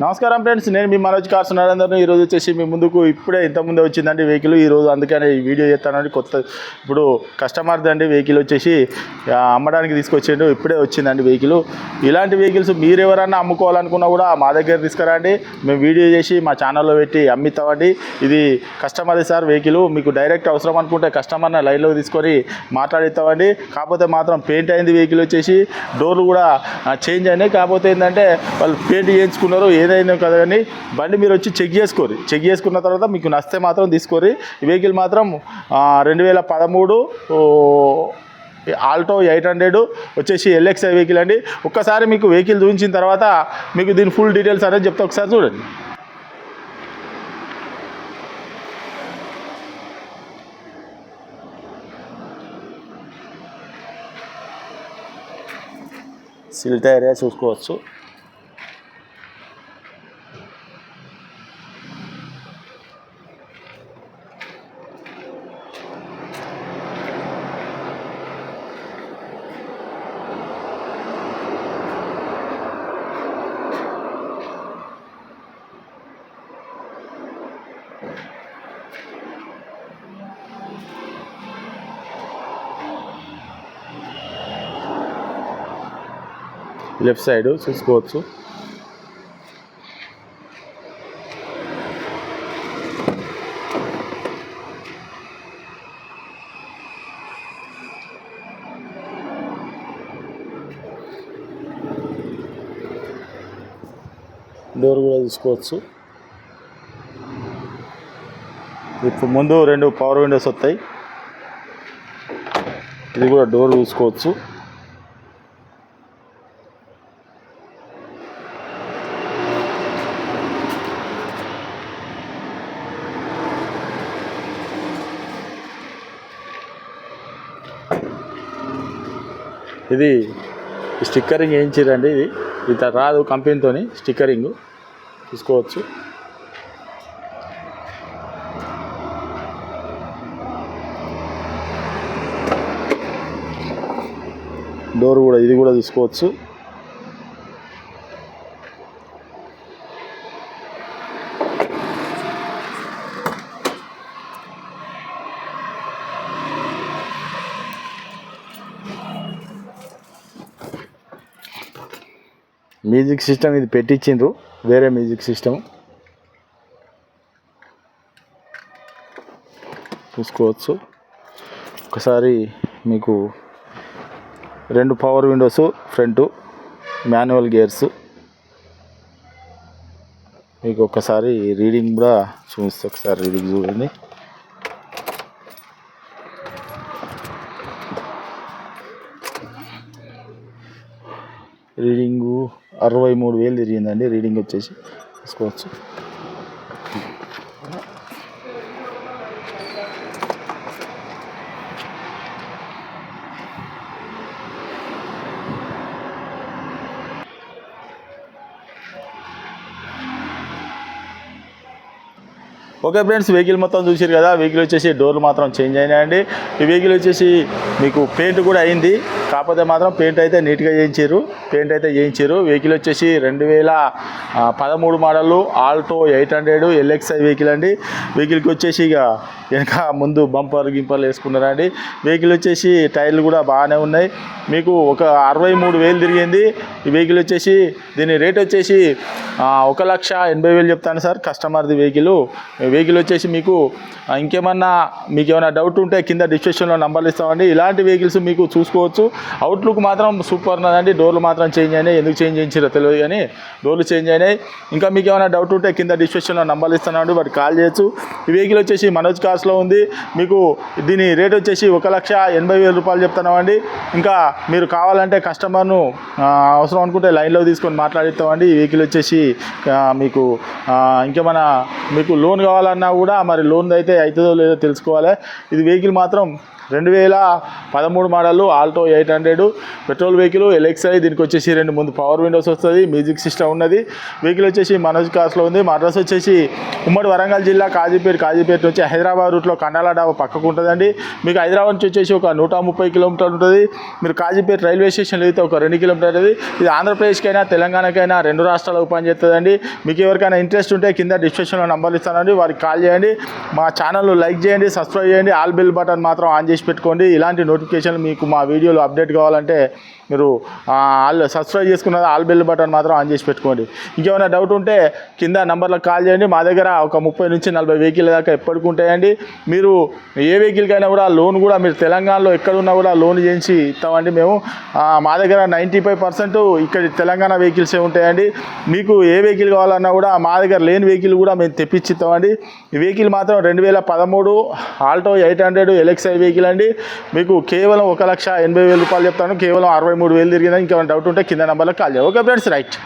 నమస్కారం ఫ్రెండ్స్ నేను మీ మనోజ్ కార్స్ నరేందర్ని. ఈరోజు వచ్చేసి మీ ముందుకు ఇప్పుడే ఇంతకుముందే వచ్చిందండి వెహికల్. ఈరోజు అందుకనే ఈ వీడియో చేస్తానండి. కొత్త ఇప్పుడు కస్టమర్ది అండి వెహికల్ వచ్చేసి అమ్మడానికి తీసుకొచ్చిండు. ఇప్పుడే వచ్చిందండి వెహికల్. ఇలాంటి వెహికల్స్ మీరు ఎవరైనా అమ్ముకోవాలనుకున్నా కూడా మా దగ్గర తీసుకురండి. మేము వీడియో చేసి మా ఛానల్లో పెట్టి అమ్మిస్తామండి. ఇది కస్టమర్ సార్ వెహికల్. మీకు డైరెక్ట్ అవసరం అనుకుంటే కస్టమర్ని లైన్లో తీసుకొని మాట్లాడిస్తామండి. కాకపోతే మాత్రం పెయింట్ అయింది వెహికల్ వచ్చేసి డోర్లు కూడా చేంజ్ అయినాయి. కాకపోతే ఏంటంటే వాళ్ళు పెయింట్ చేయించుకున్నారు. ఏదైనా కదా కానీ బండి మీరు వచ్చి చెక్ చేసుకోరు. చెక్ చేసుకున్న తర్వాత మీకు నస్తే మాత్రం తీసుకోరి. ఈ వెహికల్ మాత్రం రెండు వేల పదమూడు ఆల్టో ఎయిట్ హండ్రెడ్ వచ్చేసి ఎల్ఎక్స్ఐ వెహికల్ అండి. ఒక్కసారి మీకు వెహికల్ చూపించిన తర్వాత మీకు దీని ఫుల్ డీటెయిల్స్ అనేది చెప్తా. ఒకసారి చూడండి. సిల్ టైర్ చూసుకోవచ్చు. లెఫ్ట్ సైడ్ చూసుకోవచ్చు డోర్ కూడా చూసుకోవచ్చు ఇప్పుడు ముందు రెండు పవర్ విండోస్ వస్తాయి. ఇది కూడా డోర్ చూసుకోవచ్చు ఇది స్టిక్కరింగ్ వేయించారండి ఇది. ఇంత రాదు కంపెనీతో స్టిక్కరింగ్. తీసుకోవచ్చు. డోర్ కూడా ఇది కూడా తీసుకోవచ్చు. మ్యూజిక్ సిస్టమ్ ఇది పెట్టించిండ్రు వేరే మ్యూజిక్ సిస్టమ్. చూసుకోవచ్చు. ఒకసారి మీకు రెండు power windows front manual gears మీకు ఒకసారి రీడింగ్ కూడా చూపిస్తే ఒకసారి రీడింగ్ చూడండి. రీడింగు అరవై మూడు వేలు తిరిగిందండి రీడింగ్ వచ్చేసి. తీసుకోవచ్చు. ఓకే ఫ్రెండ్స్ వెహికల్ మొత్తం చూసారు కదా వెహికల్ వచ్చేసి డోర్లు మాత్రం చేంజ్ అయినాయండి. ఈ వెహికల్ వచ్చేసి మీకు పెయింట్ కూడా అయింది. కాకపోతే మాత్రం పెయింట్ అయితే నీట్గా చేయించారు పెయింట్ అయితే చేయించారు. వెహికల్ వచ్చేసి రెండు వేల పదమూడు model Alto eight hundred LXI vehicle అండి. వెహికల్కి వచ్చేసి ఇక వెనక ముందు బంపర్ గింపర్లు వేసుకున్నారండి. వెహికల్ వచ్చేసి టైర్లు కూడా బాగానే ఉన్నాయి. మీకు ఒక అరవై మూడు వేలు తిరిగింది. ఈ వెహికల్ వచ్చేసి దీని రేట్ వచ్చేసి ఒక లక్ష ఎనభై వేలు చెప్తాను సార్ కస్టమర్ది వెహికల్. వెహికల్ వచ్చేసి మీకు ఇంకేమన్నా మీకు ఏమైనా డౌట్ ఉంటే కింద డిస్క్రిప్షన్లో నంబర్లు ఇస్తామండి. ఇలాంటి వెహికల్స్ మీకు చూసుకోవచ్చు. అవుట్లుక్ మాత్రం సూపర్ ఉన్నదండి. డోర్లు మాత్రం చేంజ్ అయినాయి. ఎందుకు చేంజ్ చేయించారో తెలియదు కానీ డోర్లు చేంజ్ అయినాయి. ఇంకా మీకు ఏమైనా డౌట్ ఉంటే కింద డిస్క్రిప్షన్లో నంబర్లు ఇస్తున్నాడు వాటి కాల్ చేయొచ్చు. ఈ వెహికల్ వచ్చేసి మనోజ్ కార్స్లో ఉంది. మీకు దీని రేట్ వచ్చేసి ఒక లక్ష ఎనభై వేల రూపాయలు చెప్తున్నామండి. ఇంకా మీరు కావాలంటే కస్టమర్ను అవసరం అనుకుంటే లైన్లో తీసుకొని మాట్లాడిస్తామండి. ఈ వెహికల్ వచ్చేసి మీకు ఇంకేమైనా మీకు లోన్ కావాలన్నా కూడా మరి లోన్ అయితే అవుతుందో లేదో తెలుసుకోవాలి. ఇది వెహికల్ మాత్రం రెండు వేల పదమూడు model Alto eight hundred. Petrol vehicle LXI దీనికి వచ్చేసి రెండు ముందు పవర్ విండోస్ వస్తుంది మ్యూజిక్ సిస్టమ్ ఉన్నది. వెహికల్ వచ్చేసి మనోజ్ కార్స్లో ఉంది. మా అడ్రస్ వచ్చేసి ఉమ్మడి వరంగల్ జిల్లా కాజీపేట కాజీపేట నుంచి హైదరాబాద్ రూట్లో కండాల డాబా పక్కకు ఉంటుందండి. మీకు హైదరాబాద్ నుంచి వచ్చేసి ఒక నూట ముప్పై కిలోమీటర్లు ఉంటుంది. మీరు కాజీపేట రైల్వే స్టేషన్ అయితే ఒక రెండు కిలోమీటర్లు ఉంటుంది. ఇది ఆంధ్రప్రదేశ్కైనా తెలంగాణకైనా రెండు రాష్ట్రాలకు పనిచేస్తుందండి. మీకు ఎవరికైనా ఇంట్రెస్ట్ ఉంటే కింద డిస్క్రిప్షన్లో నంబర్లు ఇస్తానండి. వారికి కాల్ చేయండి. మా ఛానల్ లైక్ చేయండి సబ్స్క్రైబ్ చేయండి. ఆల్ బిల్ బటన్ మాత్రం ఆన్ చేసి పెట్టుకోండి. ఇలాంటి నోటిఫికేషన్లు మీకు మా వీడియోలు అప్డేట్ కావాలంటే మీరు ఆల్ సబ్స్క్రైబ్ చేసుకున్నది ఆల్ బెల్ బటన్ మాత్రం ఆన్ చేసి పెట్టుకోండి. ఇంకేమైనా డౌట్ ఉంటే కింద నంబర్లకు కాల్ చేయండి. మా దగ్గర ఒక ముప్పై నుంచి నలభై వెహికల్ దాకా ఎప్పటికి ఉంటాయండి. మీరు ఏ వెహికల్కైనా కూడా లోన్ కూడా మీరు తెలంగాణలో ఎక్కడున్నా కూడా లోన్ చేయించి ఇస్తామండి మేము. మా దగ్గర నైంటీ ఫైవ్ పర్సెంట్ ఇక్కడ తెలంగాణ వెహికల్సే ఉంటాయండి. మీకు ఏ వెహికల్ కావాలన్నా కూడా మా దగ్గర లేని వెహికల్ కూడా మేము తెప్పించిస్తామండి ఈ వెహికల్ మాత్రం రెండు వేల పదమూడు Alto eight hundred LXI vehicle అండి. మీకు కేవలం ఒక లక్ష ఎనభై వేల రూపాయలు చెప్తాను. కేవలం అరవై మూడు వేలు తిరిగిందని ఇంకేమైనా డౌట్ ఉంటే కింద నెంబర్లో కాల్ చేయాలి ఓకే ఫ్రెండ్స్ రైట్